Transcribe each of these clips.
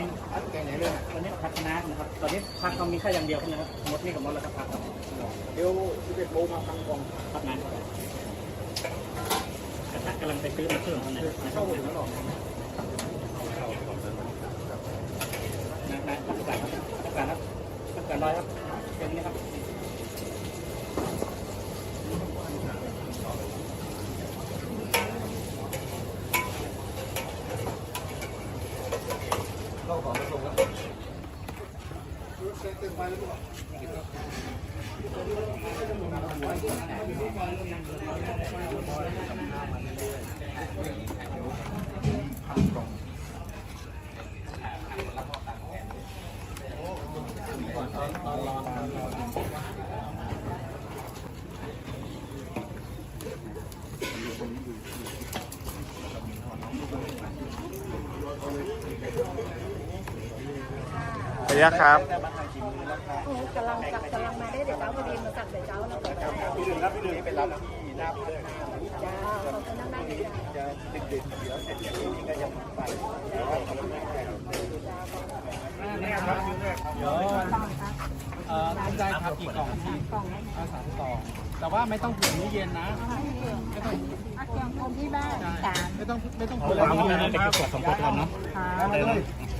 ี้แกไหนเรื่องตอนนี้พักน้นะครับ ตอนนี้พักเรามีแค่อย่างเดียวนะครับหมดนี่กับหมดแล้วครับพักครับเดี๋ยวสิบเอ็ดโบมาพักกองพักน้ำกระทะกำลังไปซื้อมาเพิ่มเท่นั้นเข้าหมดแล้วหรอนะครับประกาศครับประกาศครับประกาศลอยครับเป็นนี้ครับ ขออนุญาตครับ กำลังกับกำลังมาได้เดี๋ยวเจ้าพอดีมาสั่งเดี๋ยวเจ้าเราก็จะพี่ดึงครับพี่ดึงไปรับที่หน้าเพี่เลยจ้าเขาก็นั่งนั่งอยู่จ้าจะดึกๆเดี๋ยวเสร็จจากนี้ก็จะไปเดี๋ยวทำงานได้นี่ครับนี่ครับเดี๋ยวเอ่อคุณได้ครับกี่กล่องพี่กล่องเอาสามกล่องแต่ว่าไม่ต้องเผื่อมื้อเย็นนะไม่ต้องอักยองที่บ้านไม่ต้องไม่ต้องเผื่อมื้อไว้เย็นนะครับสองขวดก่อนเนาะ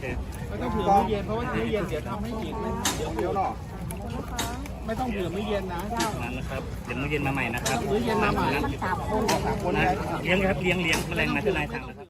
ค่ะเลยนะโอเคไม่ต้องเผื่อมื้อเย็นเพราะว่ามื้อเย็นเดี๋ยวทำให้อีกไม่เดี๋ยวเดี๋ยวหรอไม่ต้องเผื่อมื้อเย็นนะนั้นนะครับเดี๋ยวมื้อเย็นมาใหม่นะครับมื้อเย็นมาใหม่นะสามคนสามคนนะได้เลี้ยงครับเลี้ยงเลี้ยงแมลงมาที่นายสั่งนะครับ